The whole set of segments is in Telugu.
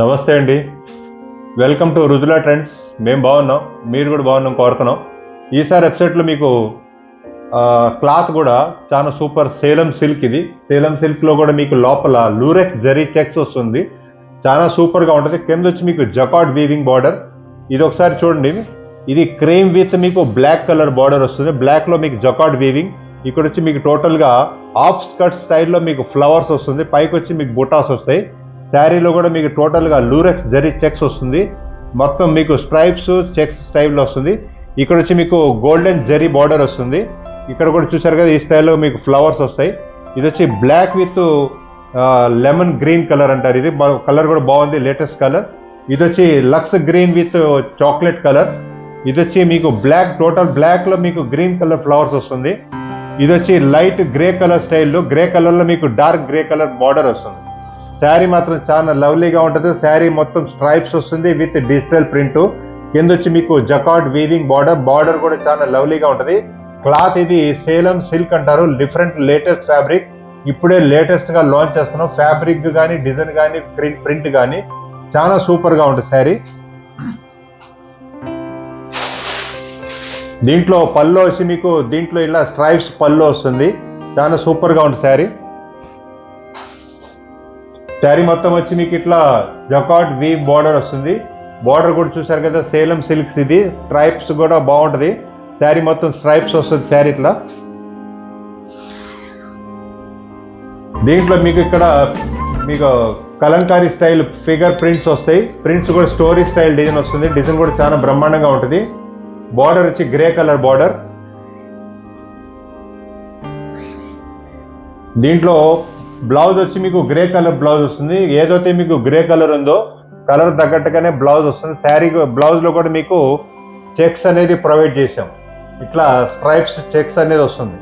నమస్తే అండి. Welcome to Rujula trends. మేము బాగున్నాం. మీరు కూడా బాగున్నాం కోరుతున్నాం. ఈసారి వెబ్సైట్లో మీకు క్లాత్ కూడా చాలా సూపర్ సేలం సిల్క్ ఇది. సేలం సిల్క్లో కూడా మీకు లోపల లూరెక్స్ జరీ చెక్స్ వస్తుంది. చాలా సూపర్గా ఉంటుంది. కింద వచ్చి మీకు జకాట్ వీవింగ్ బార్డర్. ఇది ఒకసారి చూడండి. ఇది క్రీమ్ విత్ మీకు బ్లాక్ కలర్ బార్డర్ వస్తుంది. బ్లాక్లో మీకు జకాట్ వీవింగ్. ఇక్కడ వచ్చి మీకు టోటల్గా హాఫ్ స్కర్ట్ స్టైల్లో మీకు ఫ్లవర్స్ వస్తుంది. పైకి వచ్చి మీకు బుటాస్ వస్తాయి. శారీలో కూడా మీకు టోటల్గా లూరెక్స్ జరీ చెక్స్ వస్తుంది. మొత్తం మీకు స్ట్రైప్స్ చెక్స్ స్టైల్లో వస్తుంది. ఇక్కడ వచ్చి మీకు గోల్డెన్ జరీ బార్డర్ వస్తుంది. ఇక్కడ కూడా చూసారు కదా ఈ స్టైల్లో మీకు ఫ్లవర్స్ వస్తాయి. ఇది వచ్చి black with lemon green colour అంటారు ఇది. కలర్ కూడా బాగుంది లేటెస్ట్ కలర్. ఇది వచ్చి lux green with chocolate colour ఇది వచ్చి మీకు బ్లాక్ టోటల్ బ్లాక్లో మీకు గ్రీన్ కలర్ ఫ్లవర్స్ వస్తుంది. ఇది వచ్చి లైట్ గ్రే కలర్ స్టైల్లో గ్రే కలర్లో మీకు డార్క్ గ్రే కలర్ బార్డర్ వస్తుంది. శారీ మాత్రం చాలా లవ్లీగా ఉంటుంది. శారీ మొత్తం స్ట్రైప్స్ వస్తుంది విత్ డిజిటల్ ప్రింట్. కింద వచ్చి మీకు జకాట్ వీవింగ్ బార్డర్. బార్డర్ కూడా చాలా లవ్లీగా ఉంటుంది. క్లాత్ ఇది సేలం సిల్క్ అంటారు. Different latest fabric. ఇప్పుడే లేటెస్ట్గా లాంచ్ చేస్తున్నాం. ఫ్యాబ్రిక్ కానీ డిజైన్ కానీ ప్రింట్ ప్రింట్ కానీ చాలా సూపర్గా ఉంటుంది శారీ. దీంట్లో పళ్ళు వచ్చి మీకు దీంట్లో ఇలా స్ట్రైప్స్ పళ్ళు వస్తుంది. చాలా సూపర్గా ఉంటుంది శారీ. శారీ మొత్తం వచ్చి మీకు ఇట్లా జకాట్ వీ బార్డర్ వస్తుంది. బార్డర్ కూడా చూసారు కదా సేలం సిల్క్స్ ఇది. స్ట్రైప్స్ కూడా బాగుంటుంది. శారీ మొత్తం స్ట్రైప్స్ వస్తుంది శారీ ఇట్లా. దీంట్లో మీకు ఇక్కడ మీకు కలంకారీ స్టైల్ ఫిగర్ ప్రింట్స్ వస్తాయి. ప్రింట్స్ కూడా స్టోరీ స్టైల్ డిజైన్ వస్తుంది. డిజైన్ కూడా చాలా బ్రహ్మాండంగా ఉంటుంది. బార్డర్ వచ్చి గ్రే కలర్ బార్డర్. దీంట్లో బ్లౌజ్ వచ్చి మీకు గ్రే కలర్ బ్లౌజ్ వస్తుంది. ఏదైతే మీకు గ్రే కలర్ ఉందో కలర్ తగ్గట్టుగానే బ్లౌజ్ వస్తుంది. శారీ బ్లౌజ్లో కూడా మీకు చెక్స్ అనేది ప్రొవైడ్ చేసాం ఇట్లా స్ట్రైప్స్ చెక్స్ అనేది వస్తుంది.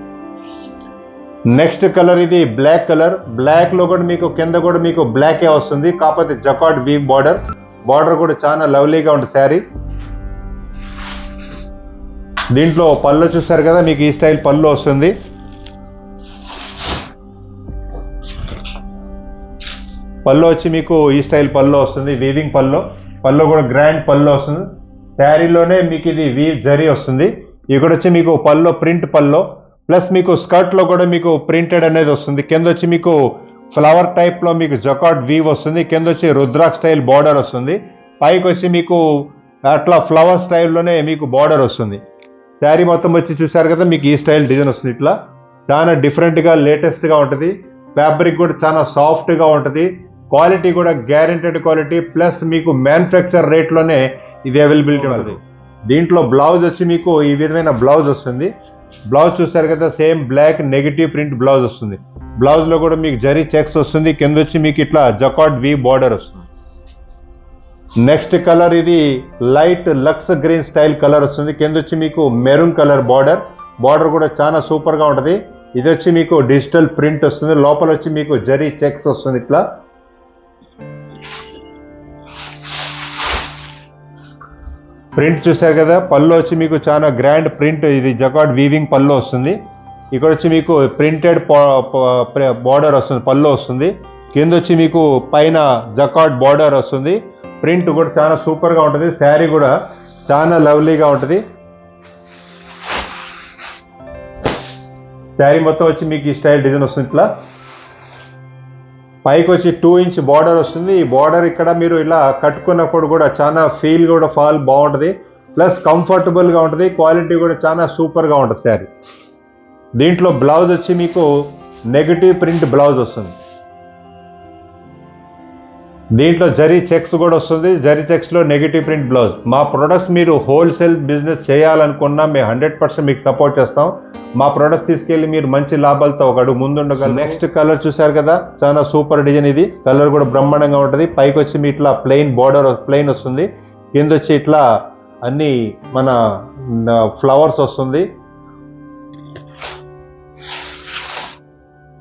నెక్స్ట్ కలర్ ఇది బ్లాక్ కలర్. బ్లాక్లో కూడా మీకు కింద కూడా మీకు బ్లాకే వస్తుంది. కాకపోతే జకాట్ బీ బార్డర్. బార్డర్ కూడా చాలా లవ్లీగా ఉంటుంది శారీ. దీంట్లో పళ్ళు చూస్తారు కదా మీకు ఈ స్టైల్ పళ్ళు వస్తుంది. పళ్ళు వచ్చి మీకు ఈ స్టైల్ పళ్ళు వస్తుంది వీవింగ్ పళ్ళు పళ్ళు కూడా గ్రాండ్ పళ్ళు వస్తుంది. శారీలోనే మీకు ఇది వీవ్ జరీ వస్తుంది. ఇక్కడ వచ్చి మీకు పళ్ళు ప్రింట్ పళ్ళు ప్లస్ మీకు స్కర్ట్లో కూడా మీకు ప్రింటెడ్ అనేది వస్తుంది. కింద వచ్చి మీకు ఫ్లవర్ టైప్లో మీకు జకాట్ వీవ్ వస్తుంది. కింద వచ్చి రుద్రాక్ స్టైల్ బార్డర్ వస్తుంది. పైకి వచ్చి మీకు అట్లా ఫ్లవర్ స్టైల్లోనే మీకు బార్డర్ వస్తుంది. శారీ మొత్తం వచ్చి చూసారు కదా మీకు ఈ స్టైల్ డిజైన్ వస్తుంది ఇట్లా. చాలా డిఫరెంట్గా లేటెస్ట్గా ఉంటుంది. ఫ్యాబ్రిక్ కూడా చాలా సాఫ్ట్గా ఉంటుంది. క్వాలిటీ కూడా గ్యారెంటెడ్ క్వాలిటీ ప్లస్ మీకు మ్యానుఫ్యాక్చర్ రేట్లోనే ఇది అవైలబిలిటీ ఉంటుంది దీంట్లో బ్లౌజ్ వచ్చి మీకు ఈ విధమైన బ్లౌజ్ వస్తుంది. బ్లౌజ్ చూసారు కదా same black negative print blouse వస్తుంది. బ్లౌజ్లో కూడా మీకు జరీ చెక్స్ వస్తుంది. కింద వచ్చి మీకు ఇట్లా జకాట్ వి బార్డర్ వస్తుంది. నెక్స్ట్ కలర్ ఇది light lux green style colour వస్తుంది. కింద వచ్చి మీకు మెరూన్ కలర్ బార్డర్. బార్డర్ కూడా చాలా సూపర్గా ఉంటది. ఇది వచ్చి మీకు డిజిటల్ ప్రింట్ వస్తుంది. లోపల వచ్చి మీకు జరీ చెక్స్ వస్తుంది ఇట్లా. ప్రింట్ చూసారు కదా? పళ్ళు వచ్చి మీకు చాలా గ్రాండ్ ప్రింట్ ఇది జకాడ్ వీవింగ్ పళ్ళు వస్తుంది. ఇక్కడ వచ్చి మీకు ప్రింటెడ్ బార్డర్ వస్తుంది పళ్ళు వస్తుంది. కింద వచ్చి మీకు పైన జకాడ్ బార్డర్ వస్తుంది. ప్రింట్ కూడా చాలా సూపర్గా ఉంటుంది. శారీ కూడా చాలా లవ్లీగా ఉంటుంది. శారీ మొత్తం వచ్చి మీకు ఈ స్టైల్ డిజైన్ వస్తుంది ఇట్లా పైకి వచ్చి టూ ఇంచ్ బార్డర్ వస్తుంది. ఈ బార్డర్ ఇక్కడ మీరు ఇలా కట్టుకున్నప్పుడు కూడా చాలా ఫీల్ కూడా ఫాల్ బాగుంటుంది. ప్లస్ కంఫర్టబుల్గా ఉంటుంది. క్వాలిటీ కూడా చాలా సూపర్గా ఉంటుంది శారీ. దీంట్లో బ్లౌజ్ వచ్చి మీకు నెగటివ్ ప్రింట్ బ్లౌజ్ వస్తుంది. దీంట్లో జరీ చెక్స్ కూడా వస్తుంది. జరీ చెక్స్లో నెగిటివ్ ప్రింట్ బ్లౌజ్ మా ప్రొడక్ట్స్ మీరు హోల్సేల్ బిజినెస్ చేయాలనుకున్నా మేము హండ్రెడ్ పర్సెంట్ మీకు సపోర్ట్ చేస్తాం. మా ప్రొడక్ట్స్ తీసుకెళ్ళి మీరు మంచి లాభాలతో ఒక అడుగు ముందుండగలరు. నెక్స్ట్ కలర్ చూసారు కదా? చాలా సూపర్ డిజైన్ ఇది. కలర్ కూడా బ్రహ్మాండంగా ఉంటుంది. పైకి వచ్చి మీ ఇట్లా ప్లెయిన్ బార్డర్ ప్లెయిన్ వస్తుంది. కింద వచ్చి ఇట్లా అన్ని మన ఫ్లవర్స్ వస్తుంది.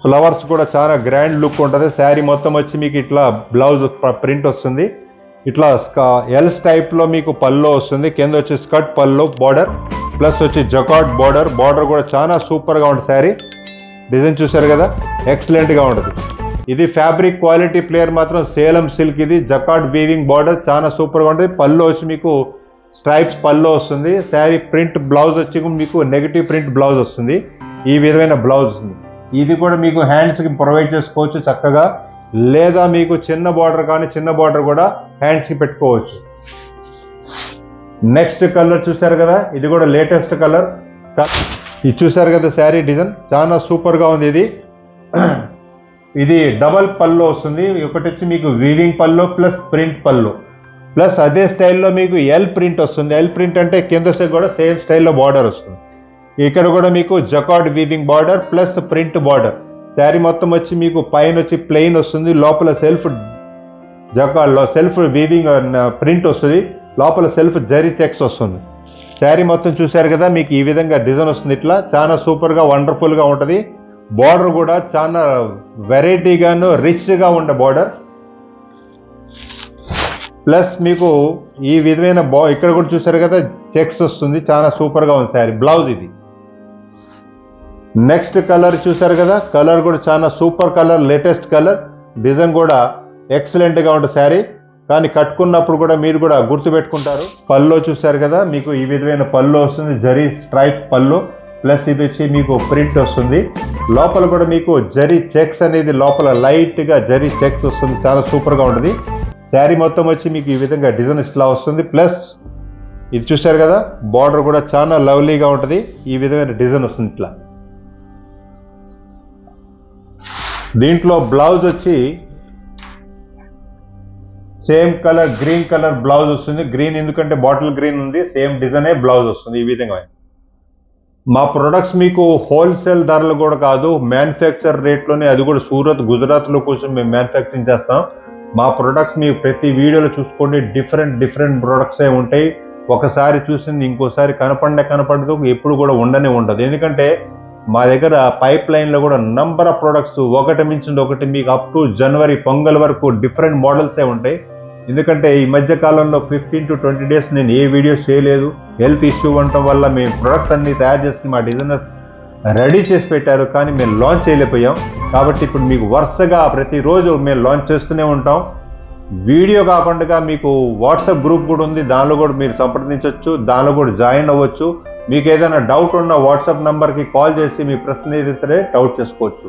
ఫ్లవర్స్ కూడా చాలా గ్రాండ్ లుక్ ఉంటుంది. శారీ మొత్తం వచ్చి మీకు ఇట్లా బ్లౌజ్ ప్రింట్ వస్తుంది. ఇట్లా ఎల్ టైప్లో మీకు పల్లో వస్తుంది. కింద వచ్చి స్కర్ట్ పల్లో బార్డర్ ప్లస్ వచ్చి జకాట్ బార్డర్. బార్డర్ కూడా చాలా సూపర్గా ఉంటుంది శారీ. డిజైన్ చూశారు కదా? ఎక్సలెంట్గా ఉంటుంది. ఇది ఫ్యాబ్రిక్ క్వాలిటీ ప్లేయర్ మాత్రం సేలం సిల్క్ ఇది. జకాట్ వీవింగ్ బార్డర్ చాలా సూపర్గా ఉంటుంది. పళ్ళు వచ్చి మీకు స్ట్రైప్స్ పళ్ళు వస్తుంది. శారీ ప్రింట్ బ్లౌజ్ వచ్చి మీకు నెగిటివ్ ప్రింట్ బ్లౌజ్ వస్తుంది. ఈ విధమైన బ్లౌజ్ వస్తుంది ఇది కూడా మీకు హ్యాండ్స్కి ప్రొవైడ్ చేసుకోవచ్చు చక్కగా. లేదా మీకు చిన్న బార్డర్ కానీ చిన్న బార్డర్ కూడా హ్యాండ్స్కి పెట్టుకోవచ్చు. నెక్స్ట్ కలర్ చూసారు కదా? ఇది కూడా లేటెస్ట్ కలర్ ఇది చూసారు కదా శారీ డిజైన్? చాలా సూపర్గా ఉంది ఇది. ఇది డబల్ పల్లో వస్తుంది. ఒకటి వచ్చి మీకు వీవింగ్ పల్లో ప్లస్ ప్రింట్ పల్లో ప్లస్ అదే స్టైల్లో మీకు ఎల్ ప్రింట్ వస్తుంది. ఎల్ ప్రింట్ అంటే కింద కూడా సేమ్ స్టైల్లో బార్డర్ వస్తుంది. ఇక్కడ కూడా మీకు jacquard weaving border plus print border. Sari మొత్తం వచ్చి మీకు పైన వచ్చి ప్లెయిన్ వస్తుంది లోపల సెల్ఫ్ జకాడ్లో సెల్ఫ్ వీవింగ్ ప్రింట్ వస్తుంది లోపల సెల్ఫ్ జరీ చెక్స్ వస్తుంది. శారీ మొత్తం చూశారు కదా మీకు ఈ విధంగా డిజైన్ వస్తుంది ఇట్లా. చాలా సూపర్గా వండర్ఫుల్గా ఉంటుంది. బార్డర్ కూడా చాలా వెరైటీగాను రిచ్గా ఉండే బార్డర్. ప్లస్ మీకు ఈ విధమైన బా ఇక్కడ కూడా చూసారు కదా చెక్స్ వస్తుంది. చాలా సూపర్గా ఉంది శారీ. బ్లౌజ్ ఇది. నెక్స్ట్ కలర్ చూసారు కదా? కలర్ కూడా చాలా super colour latest colour. Design కూడా ఎక్సలెంట్గా ఉంటుంది శారీ. కానీ కట్టుకున్నప్పుడు కూడా మీరు కూడా గుర్తుపెట్టుకుంటారు. పల్లో చూసారు కదా? మీకు ఈ విధమైన పళ్ళు వస్తుంది. జరీ స్ట్రైప్ పళ్ళు. ప్లస్ ఇది వచ్చి మీకు ప్రింట్ వస్తుంది. లోపల కూడా మీకు జరీ చెక్స్ అనేది లోపల లైట్గా జరీ చెక్స్ వస్తుంది. చాలా సూపర్గా ఉంటుంది. శారీ మొత్తం వచ్చి మీకు ఈ విధంగా డిజైన్ ఇట్లా వస్తుంది. ప్లస్ ఇది చూసారు కదా? బార్డర్ కూడా చాలా లవ్లీగా ఉంటుంది. ఈ విధమైన డిజైన్ వస్తుంది ఇట్లా. దీంట్లో బ్లౌజ్ వచ్చి same colour green colour blouse వస్తుంది. గ్రీన్ ఎందుకంటే బాటిల్ గ్రీన్ ఉంది సేమ్ డిజైనే బ్లౌజ్ వస్తుంది ఈ విధంగా. మా ప్రొడక్ట్స్ మీకు హోల్సేల్ ధరలు కూడా కాదు మ్యానుఫ్యాక్చర్ రేట్లోనే అది కూడా సూరత్ గుజరాత్లో కోసం మేము మ్యానుఫ్యాక్చరింగ్ చేస్తాం. మా ప్రొడక్ట్స్ మీకు ప్రతి వీడియోలో చూసుకోండి. డిఫరెంట్ డిఫరెంట్ ప్రొడక్ట్సే ఉంటాయి. ఒకసారి చూసింది ఇంకోసారి కనపడే కనపడదు ఎప్పుడు కూడా ఉండనే ఉండదు. ఎందుకంటే మా దగ్గర పైప్ లైన్లో కూడా నంబర్ ఆఫ్ ప్రొడక్ట్స్ ఒకటి మించింది ఒకటి మీకు అప్ టు జనవరి పొంగల్ వరకు డిఫరెంట్ మోడల్సే ఉంటాయి. ఎందుకంటే ఈ మధ్య కాలంలో ఫిఫ్టీన్ టు ట్వంటీ డేస్ నేను ఏ వీడియోస్ చేయలేదు. హెల్త్ ఇష్యూ ఉండటం వల్ల మేము ప్రొడక్ట్స్ అన్నీ తయారు చేసి మా డిజైనర్స్ రెడీ చేసి పెట్టారు కానీ మేము లాంచ్ చేయలేకపోయాం. కాబట్టి ఇప్పుడు మీకు వరుసగా ప్రతిరోజు మేము లాంచ్ చేస్తూనే ఉంటాం. వీడియో కాకుండా మీకు వాట్సాప్ గ్రూప్ కూడా ఉంది. దానిలో కూడా మీరు సంప్రదించవచ్చు. దానిలో కూడా జాయిన్ అవ్వచ్చు. మీకు ఏదైనా డౌట్ ఉన్న వాట్సాప్ నెంబర్కి కాల్ చేసి మీ ప్రశ్న ఏదైతే సరే డౌట్ చేసుకోవచ్చు.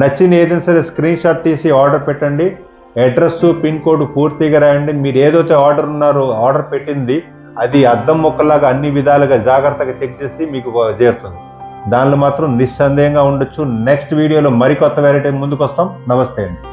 నచ్చిన ఏదైనా సరే స్క్రీన్ షాట్ తీసి ఆర్డర్ పెట్టండి. అడ్రస్ పిన్ కోడ్ పూర్తిగా రాయండి. మీరు ఏదైతే ఆర్డర్ ఉన్నారో ఆర్డర్ పెట్టింది అది అద్దం మొక్కలాగా అన్ని విధాలుగా జాగ్రత్తగా చెక్ చేసి మీకు చేరుతుంది. దానిలో మాత్రం నిస్సందేహంగా ఉండొచ్చు. నెక్స్ట్ వీడియోలో మరికొత్త వెరైటీ ముందుకు వస్తాం. నమస్తే అండి.